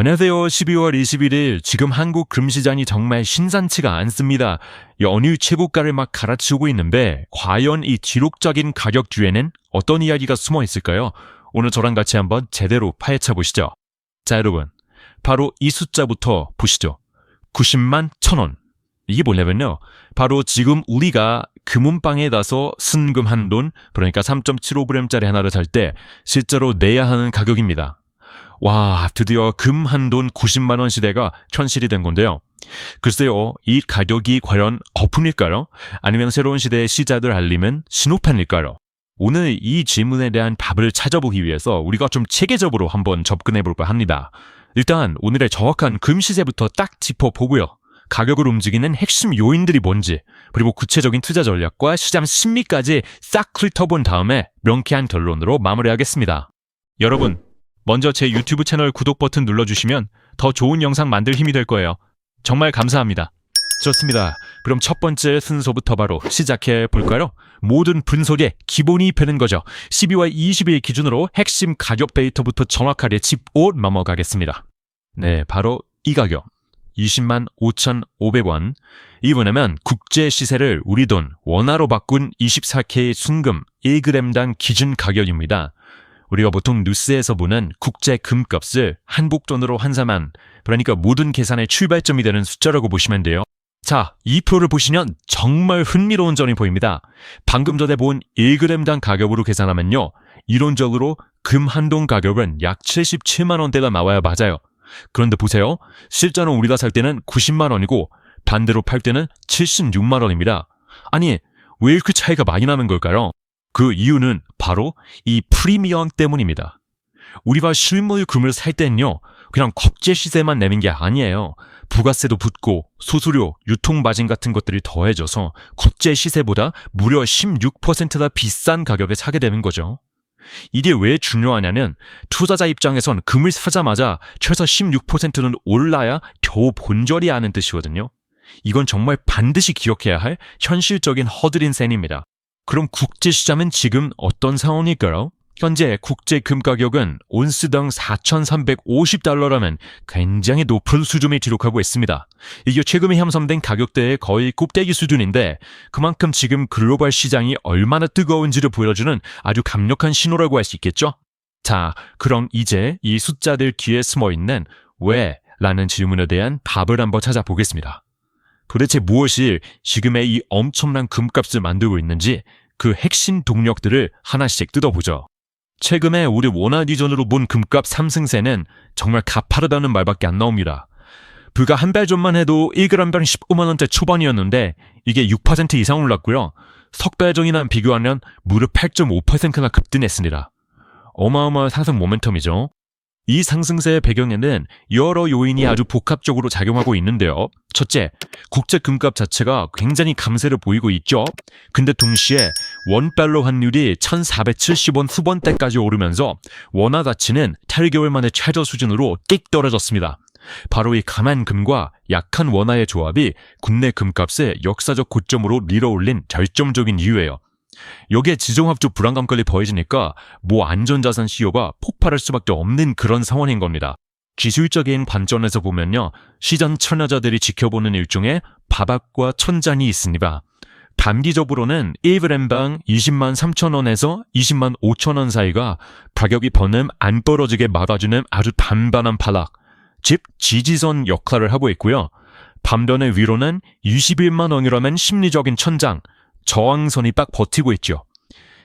안녕하세요. 12월 21일 지금 한국 금시장이 정말 신선치가 않습니다. 연휴 최고가를 막 갈아치우고 있는데 과연 이 기록적인 가격 뒤에는 어떤 이야기가 숨어 있을까요? 오늘 저랑 같이 한번 제대로 파헤쳐 보시죠. 자 여러분 바로 이 숫자부터 보시죠. 90만 천원 이게 뭐냐면요. 바로 지금 우리가 금은방에 가서 순금한 돈 그러니까 3.75g짜리 하나를 살 때 실제로 내야 하는 가격입니다. 와, 드디어 금 한 돈 90만 원 시대가 현실이 된 건데요. 글쎄요, 이 가격이 과연 거품일까요? 아니면 새로운 시대의 시작을 알리는 신호판일까요? 오늘 이 질문에 대한 답을 찾아보기 위해서 우리가 좀 체계적으로 한번 접근해 볼까 합니다. 일단 오늘의 정확한 금 시세부터 딱 짚어보고요. 가격을 움직이는 핵심 요인들이 뭔지, 그리고 구체적인 투자 전략과 시장 심리까지 싹 훑어본 다음에 명쾌한 결론으로 마무리하겠습니다. 여러분, 먼저 제 유튜브 채널 구독 버튼 눌러주시면 더 좋은 영상 만들 힘이 될 거예요. 정말 감사합니다. 좋습니다. 그럼 첫 번째 순서부터 바로 시작해 볼까요? 모든 분석의 기본이 되는 거죠. 12월 20일 기준으로 핵심 가격 데이터부터 정확하게 짚어 넘어가겠습니다. 네, 바로 이 가격. 20만 5,500원. 이번에면 국제 시세를 우리 돈 원화로 바꾼 24K 순금 1g당 기준 가격입니다. 우리가 보통 뉴스에서 보는 국제 금값을 한국 돈으로 환산한 그러니까 모든 계산의 출발점이 되는 숫자라고 보시면 돼요. 자, 이 표를 보시면 정말 흥미로운 점이 보입니다. 방금 전에 본 1g당 가격으로 계산하면요. 이론적으로 금 한돈 가격은 약 77만 원대가 나와야 맞아요. 그런데 보세요. 실제로 우리가 살 때는 90만 원이고 반대로 팔 때는 76만 원입니다. 아니, 왜 이렇게 차이가 많이 나는 걸까요? 그 이유는 바로 이 프리미엄 때문입니다. 우리가 실물 금을 살 때는요, 그냥 국제 시세만 내는 게 아니에요. 부가세도 붙고 수수료, 유통마진 같은 것들이 더해져서 국제 시세보다 무려 16%나 비싼 가격에 사게 되는 거죠. 이게 왜 중요하냐면 투자자 입장에선 금을 사자마자 최소 16%는 올라야 겨우 본절이 하는 뜻이거든요. 이건 정말 반드시 기억해야 할 현실적인 허들인 셈입니다. 그럼 국제 시장은 지금 어떤 상황일까요? 현재 국제 금 가격은 온스당 4,350달러라면 굉장히 높은 수준을 기록하고 있습니다. 이게 최근에 형성된 가격대의 거의 곱대기 수준인데 그만큼 지금 글로벌 시장이 얼마나 뜨거운지를 보여주는 아주 강력한 신호라고 할 수 있겠죠? 자, 그럼 이제 이 숫자들 뒤에 숨어 있는 왜? 라는 질문에 대한 답을 한번 찾아보겠습니다. 도대체 무엇이 지금의 이 엄청난 금값을 만들고 있는지 그 핵심 동력들을 하나씩 뜯어보죠. 최근에 우리 원화 기준으로 본 금값 상승세는 정말 가파르다는 말밖에 안 나옵니다. 불과 한 달 전만 해도 1g당 15만원대 초반이었는데 이게 6% 이상 올랐고요. 석 달 전이랑 비교하면 무려 8.5%나 급등했습니다. 어마어마한 상승 모멘텀이죠. 이 상승세의 배경에는 여러 요인이 아주 복합적으로 작용하고 있는데요. 첫째, 국제 금값 자체가 굉장히 감세를 보이고 있죠. 근데 동시에 원달러 환율이 1470원 수번대까지 오르면서 원화 가치는 8개월 만에 최저 수준으로 띡 떨어졌습니다. 바로 이 강한 금과 약한 원화의 조합이 국내 금값의 역사적 고점으로 밀어올린 결정적인 이유예요. 여기에 지정학적 불안감까지 더해지니까 뭐 안전자산 시효가 폭발할 수밖에 없는 그런 상황인 겁니다. 기술적인 관점에서 보면요. 시장 참여자들이 지켜보는 일종의 바닥과 천장이 있습니다. 단기적으로는 1브랜방 20만 3천 원에서 20만 5천 원 사이가 가격이 번음 안 떨어지게 막아주는 아주 단단한 바닥, 즉 지지선 역할을 하고 있고요. 반면에 위로는 21만 원이라면 심리적인 천장, 저항선이 딱 버티고 있죠.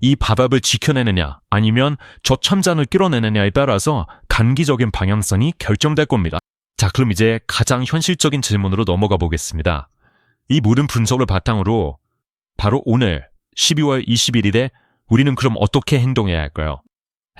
이 바닥을 지켜내느냐 아니면 저 참잔을 끌어내느냐에 따라서 단기적인 방향성이 결정될 겁니다. 자, 그럼 이제 가장 현실적인 질문으로 넘어가 보겠습니다. 이 모든 분석을 바탕으로 바로 오늘 12월 21일에 우리는 그럼 어떻게 행동해야 할까요?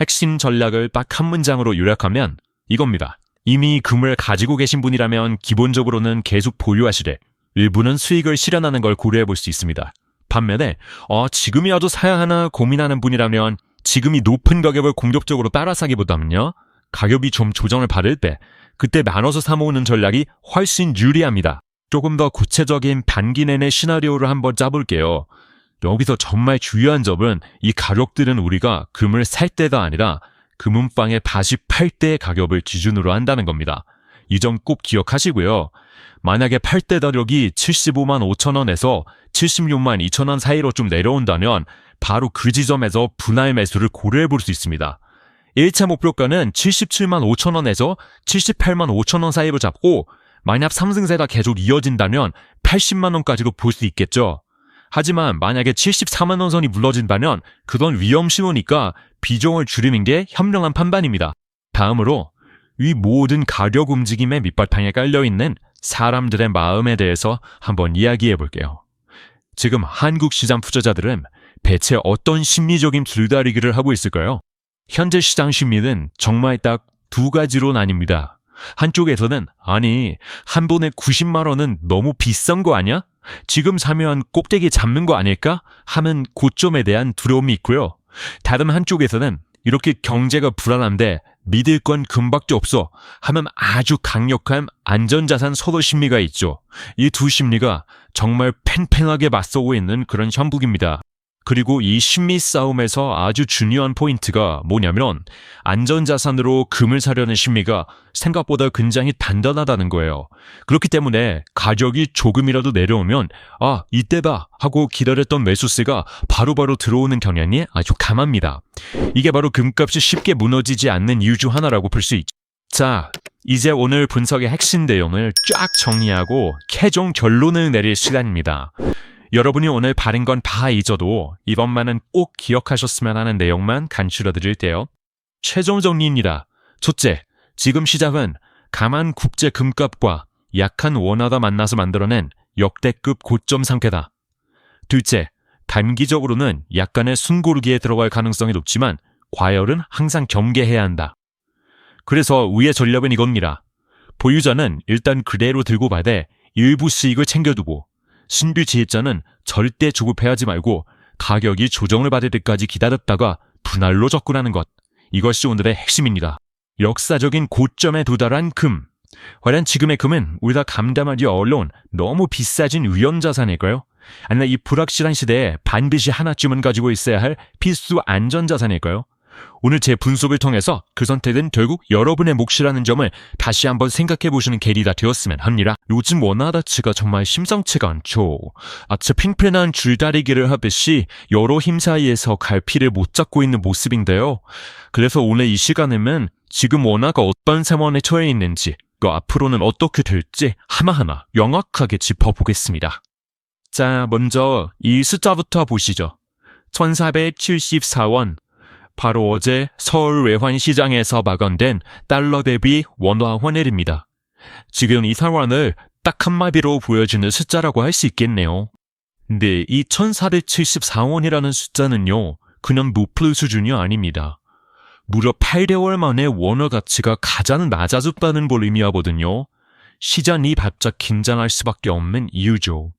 핵심 전략을 딱 한 문장으로 요약하면 이겁니다. 이미 금을 가지고 계신 분이라면 기본적으로는 계속 보유하시되 일부는 수익을 실현하는 걸 고려해 볼 수 있습니다. 반면에 어, 지금이라도 사야 하나 고민하는 분이라면 지금이 높은 가격을 공격적으로 따라 사기보다는요. 가격이 좀 조정을 받을 때 그때 나눠서 사모으는 전략이 훨씬 유리합니다. 조금 더 구체적인 반기 내내 시나리오를 한번 짜볼게요. 여기서 정말 중요한 점은 이 가격들은 우리가 금을 살 때가 아니라 금은방의 88대 가격을 기준으로 한다는 겁니다. 이 점 꼭 기억하시고요. 만약에 8대 가격이 75만 5천 원에서 76만 2천 원 사이로 좀 내려온다면 바로 그 지점에서 분할 매수를 고려해 볼 수 있습니다. 1차 목표가는 77만 5천 원에서 78만 5천 원 사이로 잡고 만약 상승세가 계속 이어진다면 80만 원까지도 볼 수 있겠죠. 하지만 만약에 74만 원 선이 물러진다면 그건 위험시우니까 비중을 줄이는 게 현명한 판단입니다. 다음으로 이 모든 가격 움직임의 밑바탕에 깔려있는 사람들의 마음에 대해서 한번 이야기해 볼게요. 지금 한국 시장 투자자들은 대체 어떤 심리적인 줄다리기를 하고 있을까요? 현재 시장 심리는 정말 딱 두 가지로 나뉩니다. 한쪽에서는 아니 한 번에 90만 원은 너무 비싼 거 아니야? 지금 사면 꼭대기 잡는 거 아닐까? 하는 고점에 대한 두려움이 있고요. 다른 한쪽에서는 이렇게 경제가 불안한데 믿을 건 금박도 없어 하면 아주 강력한 안전자산 서로 심리가 있죠. 이 두 심리가 정말 팽팽하게 맞서고 있는 그런 형국입니다. 그리고 이 심리 싸움에서 아주 중요한 포인트가 뭐냐면 안전자산으로 금을 사려는 심리가 생각보다 굉장히 단단하다는 거예요. 그렇기 때문에 가격이 조금이라도 내려오면 아 이때다 하고 기다렸던 매수세가 바로바로 들어오는 경향이 아주 강합니다. 이게 바로 금값이 쉽게 무너지지 않는 이유 중 하나라고 볼 수 있죠. 자, 이제 오늘 분석의 핵심 내용을 쫙 정리하고 최종 결론을 내릴 시간입니다. 여러분이 오늘 바른 건 다 잊어도 이번만은 꼭 기억하셨으면 하는 내용만 간추려 드릴게요. 최종 정리입니다. 첫째, 지금 시장은 강한 국제 금값과 약한 원화가 만나서 만들어낸 역대급 고점 상태다. 둘째, 단기적으로는 약간의 숨고르기에 들어갈 가능성이 높지만 과열은 항상 경계해야 한다. 그래서 위의 전략은 이겁니다. 보유자는 일단 그대로 들고 받되 일부 수익을 챙겨두고 신규 지혜자는 절대 조급해하지 말고 가격이 조정을 받을 때까지 기다렸다가 분할로 접근하는 것. 이것이 오늘의 핵심입니다. 역사적인 고점에 도달한 금. 과연 지금의 금은 우리가 감당하기 어려운 너무 비싸진 위험 자산일까요? 아니면 이 불확실한 시대에 반드시 하나쯤은 가지고 있어야 할 필수 안전 자산일까요? 오늘 제 분석을 통해서 그 선택은 결국 여러분의 몫이라는 점을 다시 한번 생각해 보시는 계기가 되었으면 합니다. 요즘 원화가치가 정말 심상치가 않죠. 아차 팽팽한 줄다리기를 하듯이 여러 힘 사이에서 갈피를 못 잡고 있는 모습인데요. 그래서 오늘 이 시간에는 지금 원화가 어떤 상황에 처해 있는지 그 앞으로는 어떻게 될지 하나하나 명확하게 짚어보겠습니다. 자, 먼저 이 숫자부터 보시죠. 1474원 바로 어제 서울 외환시장에서 마감된 달러 대비 원화 환율입니다. 지금 이 상황을 딱 한마디로 보여주는 숫자라고 할 수 있겠네요. 근데 이 1474원이라는 숫자는요, 그냥 무플 수준이 아닙니다. 무려 8개월 만에 원화 가치가 가장 낮아졌다는 걸 의미하거든요. 시장이 바짝 긴장할 수밖에 없는 이유죠.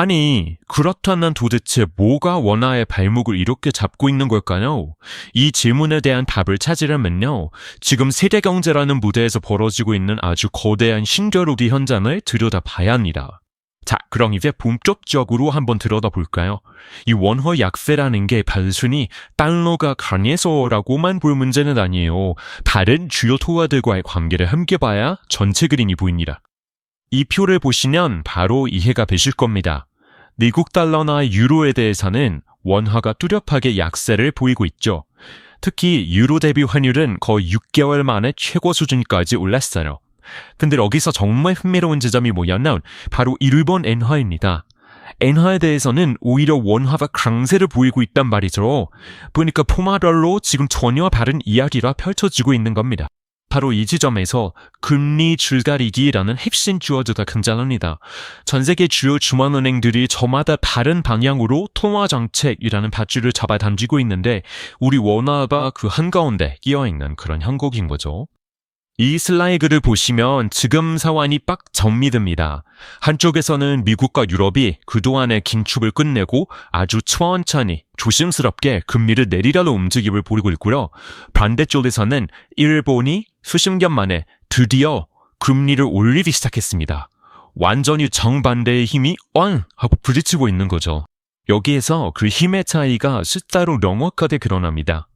아니, 그렇다면 도대체 뭐가 원화의 발목을 이렇게 잡고 있는 걸까요? 이 질문에 대한 답을 찾으려면요. 지금 세계경제라는 무대에서 벌어지고 있는 아주 거대한 신겨루기 현장을 들여다봐야 합니다. 자, 그럼 이제 본격적으로 한번 들여다볼까요? 이 원화 약세라는 게 단순히 달러가 강해서라고만 볼 문제는 아니에요. 다른 주요 토화들과의 관계를 함께 봐야 전체 그림이 보입니다. 이 표를 보시면 바로 이해가 되실 겁니다. 미국 달러나 유로에 대해서는 원화가 뚜렷하게 약세를 보이고 있죠. 특히 유로 대비 환율은 거의 6개월 만에 최고 수준까지 올랐어요. 근데 여기서 정말 흥미로운 지점이 뭐냐면 바로 일본 엔화입니다. 엔화에 대해서는 오히려 원화가 강세를 보이고 있단 말이죠. 보니까 포마별로 지금 전혀 다른 이야기가 펼쳐지고 있는 겁니다. 바로 이 지점에서 금리 줄다리기라는 핵심 주어드가 등장합니다. 전 세계 주요 중앙은행들이 저마다 다른 방향으로 통화정책이라는 밧줄을 잡아 던지고 있는데 우리 원화가 그 한가운데 끼어있는 그런 형국인 거죠. 이 슬라이드를 보시면 지금 상황이 빡 정리됩니다. 한쪽에서는 미국과 유럽이 그동안의 긴축을 끝내고 아주 천천히 조심스럽게 금리를 내리려는 움직임을 보이고 있고요. 반대쪽에서는 일본이 수십 년 만에 드디어 금리를 올리기 시작했습니다. 완전히 정반대의 힘이 엉 하고 부딪히고 있는 거죠. 여기에서 그 힘의 차이가 숫자로 명확하게 드러납니다.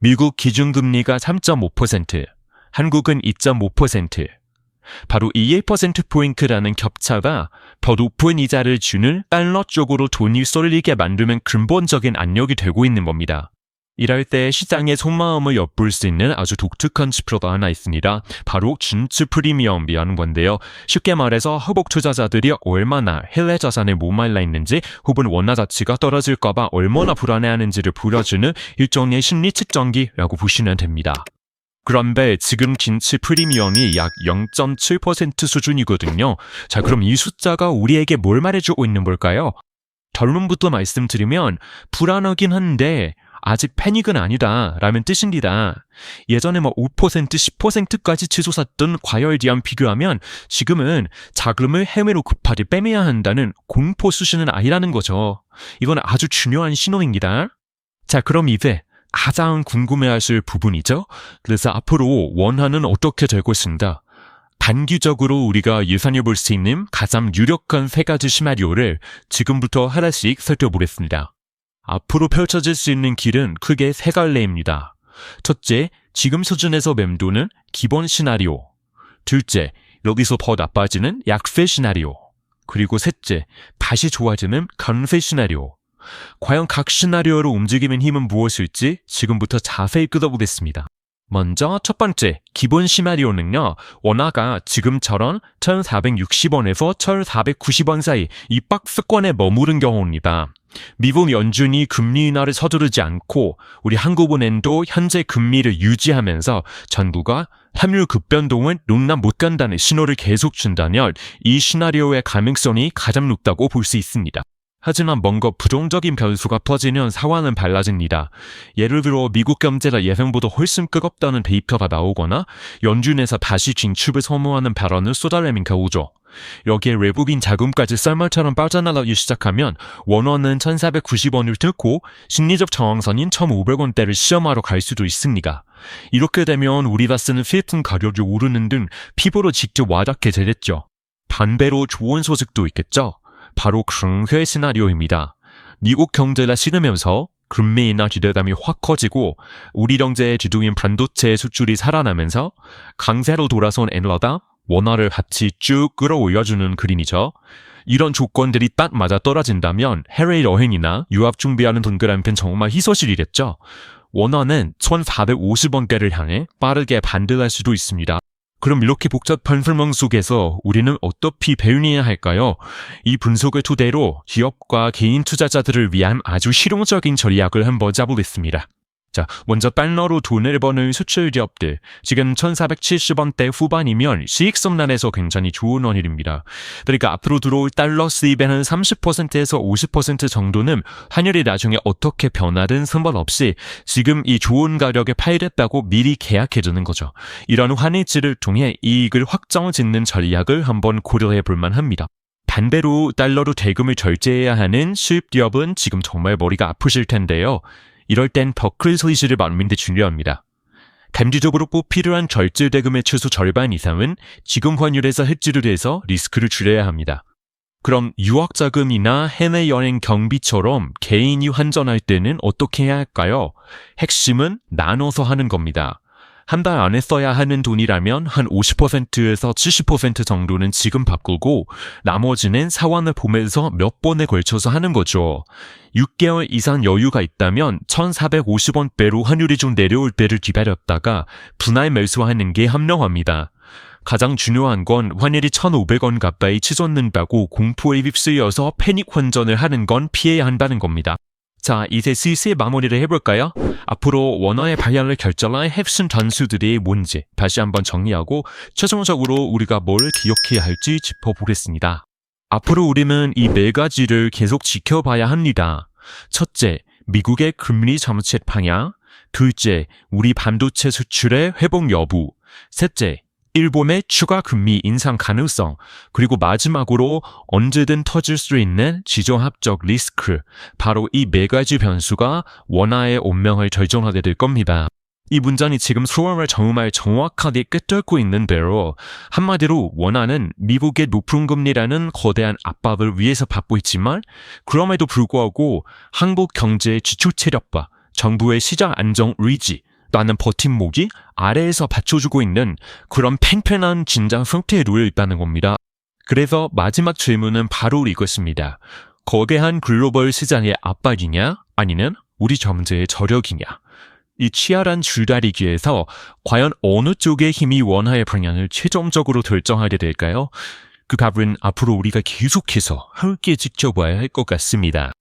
미국 기준금리가 3.5%, 한국은 2.5%. 바로 이 1%포인트라는 겹차가 더 높은 이자를 주는 달러 쪽으로 돈이 쏠리게 만드는 근본적인 압력이 되고 있는 겁니다. 이럴 때 시장의 속마음을 엿볼 수 있는 아주 독특한 지표가 하나 있습니다. 바로 진츠 프리미엄이라는 건데요. 쉽게 말해서 허복 투자자들이 얼마나 해외 자산에 목말라 있는지 혹은 원화 가치가 떨어질까봐 얼마나 불안해하는지를 보여주는 일종의 심리 측정기라고 보시면 됩니다. 그런데 지금 진츠 프리미엄이 약 0.7% 수준이거든요. 자, 그럼 이 숫자가 우리에게 뭘 말해주고 있는 걸까요? 결론부터 말씀드리면 불안하긴 한데 아직 패닉은 아니다 라는 뜻입니다. 예전에 뭐 5% 10%까지 치솟았던 과열디랑 비교하면 지금은 자금을 해외로 급하게 빼매야 한다는 공포 수준은 아니라는 거죠. 이건 아주 중요한 신호입니다. 자 그럼 이제 가장 궁금해하실 부분이죠. 그래서 앞으로 원화는 어떻게 될 것인가? 단기적으로 우리가 예상해 볼 수 있는 가장 유력한 세 가지 시나리오를 지금부터 하나씩 살펴보겠습니다. 앞으로 펼쳐질 수 있는 길은 크게 세 갈래입니다. 첫째, 지금 수준에서 맴도는 기본 시나리오. 둘째, 여기서 더 나빠지는 약세 시나리오. 그리고 셋째, 다시 좋아지는 강세 시나리오. 과연 각 시나리오로 움직이는 힘은 무엇일지 지금부터 자세히 끄어보겠습니다. 먼저 첫 번째, 기본 시나리오는요, 원화가 지금처럼 1460원에서 1490원 사이 이 박스권에 머무른 경우입니다. 미국 연준이 금리 인하를 서두르지 않고 우리 한국은행도 현재 금리를 유지하면서 정부가 환율 급변동을 용납 못 간다는 신호를 계속 준다면 이 시나리오의 가능성이 가장 높다고 볼 수 있습니다. 하지만 뭔가 부정적인 변수가 퍼지면 상황은 달라집니다. 예를 들어 미국 경제가 예상보다 훨씬 뜨겁다는 데이터가 나오거나 연준에서 다시 진출을 선호하는 발언을 쏟아내는 경우죠. 여기에 외국인 자금까지 썰물처럼 빠져나가기 시작하면 원원은 1490원을 뚫고 심리적 저항선인 1500원대를 시험하러 갈 수도 있습니다. 이렇게 되면 우리가 쓰는 필통 가격이 오르는 등 피부로 직접 와닿게 되겠죠. 반대로 좋은 소식도 있겠죠. 바로 강회 시나리오입니다. 미국 경제가 싫으면서 금리나 기대감이 확 커지고 우리 경제의 지도인 반도체 수출이 살아나면서 강세로 돌아선 엔화가 원화를 같이 쭉 끌어올려주는 그림이죠. 이런 조건들이 딱 맞아 떨어진다면 해외 여행이나 유학 준비하는 동그라미는 정말 희소식이겠죠. 원화는 1450원대를 향해 빠르게 반등할 수도 있습니다. 그럼 이렇게 복잡한 설명 속에서 우리는 어떻게 배운해야 할까요? 이 분석을 토대로 기업과 개인 투자자들을 위한 아주 실용적인 전략을 한번 짜보겠습니다. 자, 먼저 달러로 돈을 버는 수출 기업들. 지금 1470원대 후반이면 수익성난에서 굉장히 좋은 원일입니다. 그러니까 앞으로 들어올 달러 수입에는 30%에서 50% 정도는 환율이 나중에 어떻게 변하든 상관없이 지금 이 좋은 가격에 팔겠다고 미리 계약해주는 거죠. 이런 환율치를 통해 이익을 확정 짓는 전략을 한번 고려해 볼 만 합니다. 반대로 달러로 대금을 결제해야 하는 수입 기업은 지금 정말 머리가 아프실 텐데요. 이럴 땐 버클 소리시를 만드는 데 중요합니다. 감지적으로 꼭 필요한 절제 대금의 최소 절반 이상은 지금 환율에서 해지를 해서 리스크를 줄여야 합니다. 그럼 유학 자금이나 해외 여행 경비처럼 개인이 환전할 때는 어떻게 해야 할까요? 핵심은 나눠서 하는 겁니다. 한 달 안에 써야 하는 돈이라면 한 50%에서 70% 정도는 지금 바꾸고 나머지는 사원을 보면서 몇 번에 걸쳐서 하는 거죠. 6개월 이상 여유가 있다면 1,450원대로 환율이 좀 내려올 때를 기다렸다가 분할 매수하는 게 합리합니다. 가장 중요한 건 환율이 1,500원 가까이 치솟는다고 공포에 휩쓸려서 패닉 환전을 하는 건 피해야 한다는 겁니다. 자, 이제 슬슬 마무리를 해볼까요? 앞으로 원어의 발현을 결정할 핵심 단수들이 뭔지 다시 한번 정리하고 최종적으로 우리가 뭘 기억해야 할지 짚어보겠습니다. 앞으로 우리는 이 네 가지를 계속 지켜봐야 합니다. 첫째, 미국의 금리 정책 방향. 둘째, 우리 반도체 수출의 회복 여부. 셋째, 일본의 추가 금리 인상 가능성, 그리고 마지막으로 언제든 터질 수 있는 지정합적 리스크, 바로 이 네 가지 변수가 원화의 운명을 결정하게 될 겁니다. 이 문장이 지금 수험을 정말 정확하게 꿰뚫고 있는 대로 한마디로 원화는 미국의 높은 금리라는 거대한 압박을 위해서 받고 있지만 그럼에도 불구하고 한국 경제의 지출 체력과 정부의 시장 안정 의지 또는 버팀목이 아래에서 받쳐주고 있는 그런 팽팽한 진장 상태에 놓여 있다는 겁니다. 그래서 마지막 질문은 바로 이것입니다. 거대한 글로벌 시장의 압박이냐 아니면 우리 경제의 저력이냐 이 치열한 줄다리기에서 과연 어느 쪽의 힘이 원화의 방향을 최종적으로 결정하게 될까요? 그 답은 앞으로 우리가 계속해서 함께 지켜봐야 할 것 같습니다.